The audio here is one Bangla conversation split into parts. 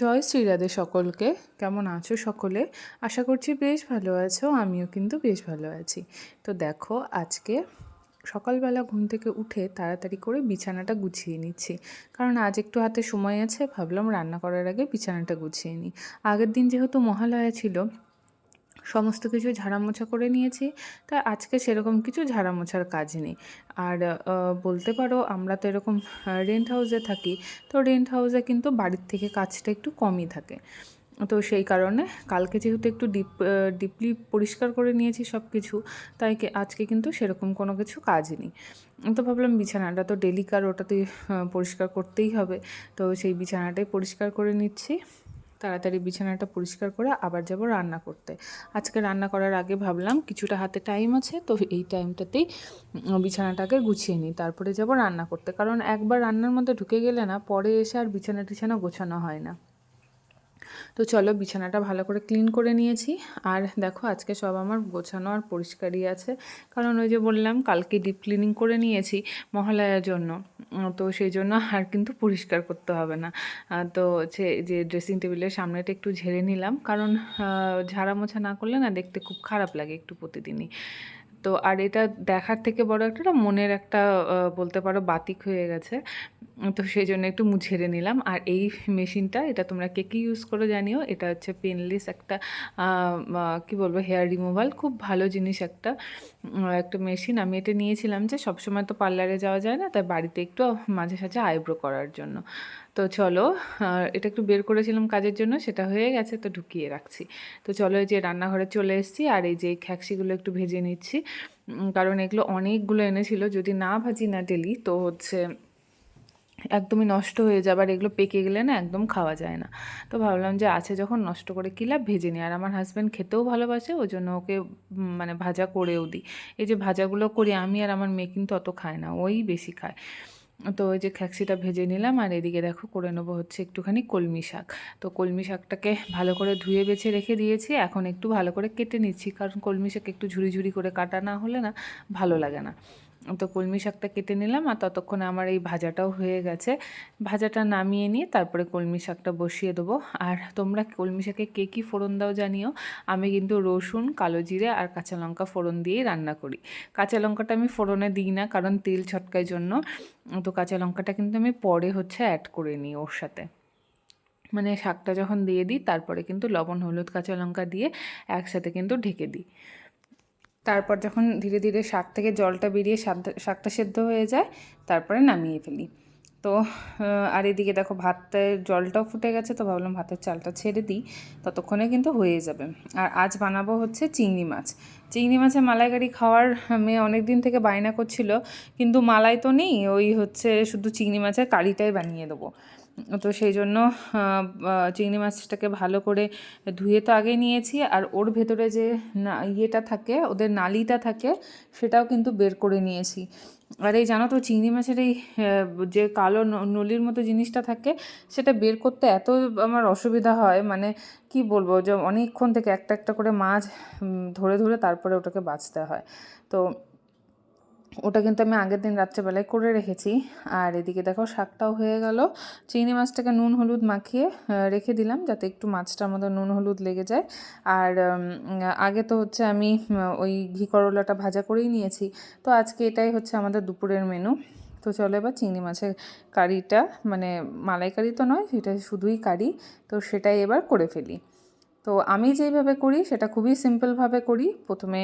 জয় শ্রীরাধে সকলকে। কেমন আছো সকলে? আশা করছি বেশ ভালো আছো, আমিও কিন্তু বেশ ভালো আছি। তো দেখো, আজকে সকালবেলা ঘুম থেকে উঠে তাড়াতাড়ি করে বিছানাটা গুছিয়ে নিচ্ছি। কারণ আজ একটু হাতে সময় আছে, ভাবলাম রান্না করার আগে বিছানাটা গুছিয়ে নিই। আগের দিন যেহেতু মহালয়া ছিল সমস্ত কিছু ঝাড়ামোছা করে নিয়েছি। তা আজকে সেরকম কিছু ঝাড়ামোছার কাজ নেই। আর বলতে পারো আমরা তো এরকম রেন্ট হাউসে থাকি। তো রেন্ট হাউসে কিন্তু বাড়ির থেকে কাজটা একটু কমই থাকে। তো সেই কারণে কালকে যেহেতু একটু ডিপ ডিপলি পরিষ্কার করে নিয়েছি সব কিছু তাই আজকে কিন্তু সেরকম কোনো কিছু কাজ নেই। তো ভাবলাম বিছানাটা তো ডেলিকার ওটাতে পরিষ্কার করতেই হবে। তো সেই বিছানাটাই পরিষ্কার করে নিচ্ছি। তাড়াতাড়ি বিছানাটা পরিষ্কার করে আবার যাব রান্না করতে। আজকে রান্না করার আগে ভাবলাম কিছুটা হাতে টাইম আছে, তো এই টাইমটাতেই বিছানাটাকে গুছিয়ে নিই। তারপরে যাব রান্না করতে। কারণ একবার রান্নার মধ্যে ঢুকে গেলে না, পরে এসে আর বিছানা টিছানা গোছানো হয় না। তো চলো বিছানাটা ভালো করে ক্লিন করে নিয়েছি। আর দেখো, আজকে সব আমার গোছানো আর পরিষ্কারই আছে। কারণ ওই যে বললাম, কালকে ডিপ ক্লিনিং করে নিয়েছি মহালয়ার জন্য। তো সেই জন্য আর কিন্তু পরিষ্কার করতে হবে না। তো হচ্ছে যে ড্রেসিং টেবিলের সামনেটা একটু ঝেড়ে নিলাম। কারণ ঝাড়া মোছা না করলে না দেখতে খুব খারাপ লাগে একটু প্রতিদিনই। তো আর এটা দেখার থেকে বড় একটা না মনের একটা বলতে পারো বাতিক হয়ে গেছে। তো সেই জন্য একটু মুছেড়ে নিলাম। আর এই মেশিনটা, এটা তোমরা কে কী ইউজ করো জানিও। এটা হচ্ছে পেনলেস একটা কি বলব হেয়ার রিমুভাল খুব ভালো জিনিস একটা একটা মেশিন। আমি এটা নিয়েছিলাম যে সবসময় তো পার্লারে যাওয়া যায় না, তাই বাড়িতে একটু মাঝে সাঝে আইব্রো করার জন্য। তো চলো এটা একটু বের করেছিলাম কাজের জন্য, সেটা হয়ে গেছে, তো ঢুকিয়ে রাখছি। তো চলো এই যে রান্নাঘরে চলে এসেছি, আর এই যে খ্যাক্সিগুলো একটু ভেজে নিচ্ছি। কারণ এগুলো অনেকগুলো এনেছিল। যদি না ভাজি না ডেলি, তো হচ্ছে একদমই নষ্ট হয়ে যাবে। আর এগুলো পেকে গেলে না একদম খাওয়া যায় না। তো ভাবলাম যে আছে যখন, নষ্ট করে কী লাভ? ভেজে নিই। আর আমার হাজব্যান্ড খেতেও ভালোবাসে, ওই জন্য ওকে মানে ভাজা করেও দিই। এই যে ভাজাগুলো করি আমি আর আমার মেয়ে কিন্তু অত খায় না, ওই বেশি খায়। তো ওই যে খ্যাক্সিটা ভেজে নিলাম, আর এদিকে দেখো করে নেব হচ্ছে একটুখানি কলমি শাক। তো কলমি শাকটাকে ভালো করে ধুয়ে বেছে রেখে দিয়েছি, এখন একটু ভালো করে কেটে নিচ্ছি, কারণ কলমি শাক একটু ঝুড়ি ঝুড়ি করে কাটা না হলে না ভালো লাগে না। তো কলমি শাকটা কেটে নিলাম আর ততক্ষণে আমার এই ভাজাটাও হয়ে গেছে। ভাজাটা নামিয়ে নিয়ে তারপরে কলমি শাকটা বসিয়ে দেবো। আর তোমরা কলমি শাকে কে কী ফোড়ন দাও জানিও। আমি কিন্তু রসুন, কালো জিরে আর কাঁচা লঙ্কা ফোড়ন দিয়েই রান্না করি। কাঁচা লঙ্কাটা আমি ফোড়নে দিই না, কারণ তেল ছটকায় জন্য। তো কাঁচা লঙ্কাটা কিন্তু আমি পরে হচ্ছে অ্যাড করে নিই ওর সাথে। মানে শাকটা যখন দিয়ে দিই, তারপরে কিন্তু লবণ, হলুদ, কাঁচা লঙ্কা দিয়ে একসাথে কিন্তু ঢেকে দিই। তারপর যখন ধীরে ধীরে শাক থেকে জলটা বেরিয়ে শাকটা সেদ্ধ হয়ে যায়, তারপরে নামিয়ে ফেলি। তো আর এদিকে দেখো ভাতের জলটাও ফুটে গেছে, তো ভাবলাম ভাতের চালটা ছেড়ে দিই, ততক্ষণে কিন্তু হয়ে যাবে। আর আজ বানাবো হচ্ছে চিংড়ি মাছ। চিংড়ি মাছের মালাইকারি খাওয়ার মেয়ে অনেক দিন থেকে বায়না করছিল, কিন্তু মালাই তো নেই, ওই হচ্ছে শুধু চিংড়ি মাছের কারিটাই বানিয়ে দেবো। তো সেই জন্য চিংড়ি মাছটাকে ভালো করে ধুয়ে তো আগে নিয়েছি, আর ওর ভেতরে যে না, ইয়েটা থাকে, ওদের নালিটা থাকে, সেটাও কিন্তু বের করে নিয়েছি। আর এই জানো তো, চিংড়ি মাছের এই যে কালো নলির মতো জিনিসটা থাকে, সেটা বের করতে এত আমার অসুবিধা হয় মানে কি বলব, যে অনেকক্ষণ থেকে একটা একটা করে মাছ ধরে ধরে তারপরে ওটাকে বাঁচতে হয়। তো ওটা কিন্তু আমি আগের দিন রাত্রেবেলায় করে রেখেছি। আর এদিকে দেখো শাকটাও হয়ে গেল। চিংড়ি মাছটাকে নুন হলুদ মাখিয়ে রেখে দিলাম যাতে একটু মাছটার মধ্যে নুন হলুদ লেগে যায়। আর আগে তো হচ্ছে আমি ওই ঘি করলাটা ভাজা করেই নিয়েছি। তো আজকে এটাই হচ্ছে আমাদের দুপুরের মেনু তো চলো এবার চিংড়ি মাছের কারিটা মানে মালাইকারি তো নয়, সেটা শুধুই কারি। তো সেটাই এবার করে ফেলি। তো আমি যেইভাবে করি, সেটা খুবই সিম্পলভাবে করি। প্রথমে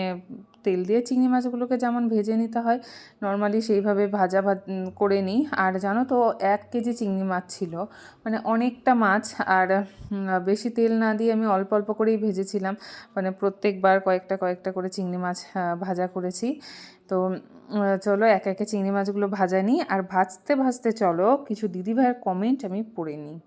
তেল দিয়ে চিংড়ি মাছগুলোকে যেমন ভেজে নিতে হয়, নর্মালি সেইভাবে ভাজা ভাজ করে নিই। আর জানো তো, এক কেজি চিংড়ি মাছ ছিল। মানে অনেকটা মাছ, আর বেশি তেল না দিয়ে আমি অল্প অল্প করেই ভেজেছিলাম। মানে প্রত্যেকবার কয়েকটা কয়েকটা করে চিংড়ি মাছ ভাজা করেছি। তো চলো এক একে চিংড়ি মাছগুলো ভাজা নিই। আর ভাজতে ভাজতে চলো, কিছু দিদিভাইয়ের কমেন্ট আমি পড়ে নিই।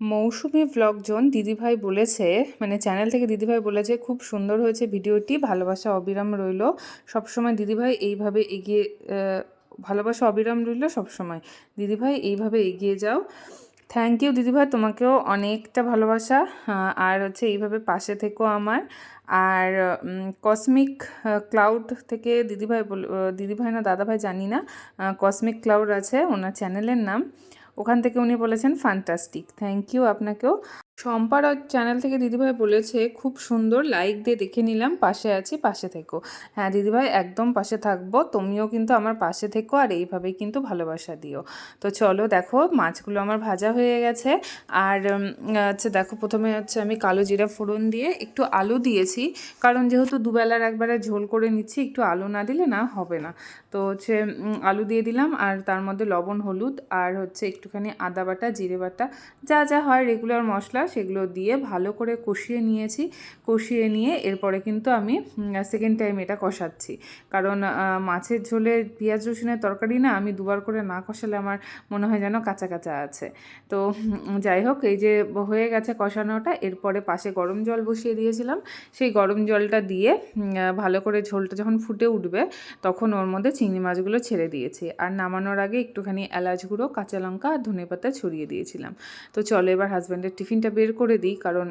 মৌসুমি জোন দিদিভাই বলেছে মানে চ্যানেল থেকে দিদিভাই বলেছে, খুব সুন্দর হয়েছে ভিডিওটি, ভালোবাসা অবিরাম রইল। সবসময় দিদিভাই এইভাবে এগিয়ে ভালোবাসা অবিরাম রইল সবসময়। দিদিভাই, এইভাবে এগিয়ে যাও। থ্যাংক ইউ দিদিভাই, তোমাকেও অনেকটা ভালোবাসা আর হচ্ছে এইভাবে পাশে থেকেও আমার। আর কসমিক ক্লাউড থেকে দিদিভাই দিদিভাই না, দাদাভাই জানি না কসমিক ক্লাউড আছে, ওনার চ্যানেলের নাম। ওখান থেকে উনি বলেছেন ফ্যান্টাস্টিক থ্যাংক ইউ আপনাকেও। শম্পার চ্যানেল থেকে দিদিভাই বলেছে, খুব সুন্দর লাইক দিয়ে দেখে নিলাম, পাশে আছি, পাশে থেকো। হ্যাঁ দিদিভাই, একদম পাশে থাকব, তুমিও কিন্তু আমার পাশে থেকো আর এইভাবেই কিন্তু ভালোবাসা দিও। তো চলো দেখো, মাছগুলো আমার ভাজা হয়ে গেছে। আর হচ্ছে দেখো, প্রথমে হচ্ছে আমি কালো জিরা ফোড়ন দিয়ে একটু আলু দিয়েছি। কারণ যেহেতু দুবেলার একবারে ঝোল করে নিচ্ছি, একটু আলু না দিলে না হবে না। তো হচ্ছে আলু দিয়ে দিলাম, আর তার মধ্যে লবণ, হলুদ, আর হচ্ছে একটুখানি আদা বাটা, জিরে বাটা, যা যা হয় রেগুলার মশলা সেগুলো দিয়ে ভালো করে কষিয়ে নিয়েছি। কষিয়ে নিয়ে এরপরে কিন্তু আমি সেকেন্ড টাইম এটা কষাচ্ছি। কারণ মাছের ঝোলে পেঁয়াজ রসুনের তরকারি না, আমি দুবার করে না কষালে আমার মনে হয় যেন কাঁচা কাঁচা আছে। তো যাই হোক, এই যে হয়ে গেছে কষানোটা, এরপরে পাশে গরম জল বসিয়ে দিয়েছিলাম। সেই গরম জলটা দিয়ে ভালো করে ঝোলটা যখন ফুটে উঠবে, তখন ওর মধ্যে চিংড়ি মাছগুলো ছেড়ে দিয়েছি। আর নামানোর আগে একটুখানি এলাচ গুঁড়ো, কাঁচা লঙ্কা আর ধনে পাতা ছড়িয়ে দিয়েছিলাম। তো চলো এবার হাজব্যান্ডের টিফিনটা বের করে দিই, কারণ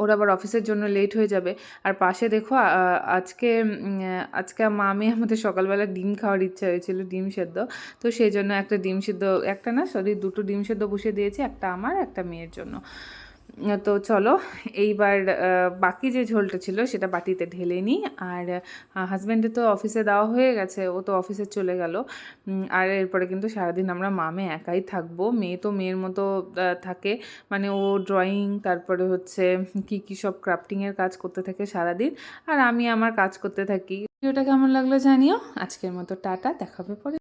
ওর আবার অফিসের জন্য লেট হয়ে যাবে। আর পাশে দেখো আজকে আজকে মামি আমাদের সকালবেলা ডিম খাওয়ার ইচ্ছা হয়েছিল, ডিম সেদ্ধ। তো সেই জন্য একটা ডিম সেদ্ধ, একটা না সরি দুটো ডিম সেদ্ধ বসিয়ে দিয়েছি, একটা আমার, একটা মেয়ের জন্য। তো চলো, এইবার বাকি যে ঝোলটা ছিল সেটা বাটিতে ঢেলে নিই। আর হাজব্যান্ডে তো অফিসে দেওয়া হয়ে গেছে, ও তো অফিসে চলে গেল। আর এরপরে কিন্তু সারাদিন আমরা মামে একাই থাকব। মেয়ে তো মেয়ের মতো থাকে। মানে ও ড্রয়িং তারপরে হচ্ছে কি কি সব ক্রাফটিংয়ের কাজ করতে থাকে সারাদিন। আর আমি আমার কাজ করতে থাকি। ভিডিওটা কেমন লাগল জানিও। আজকের মতো টাটা, দেখাবে পরে।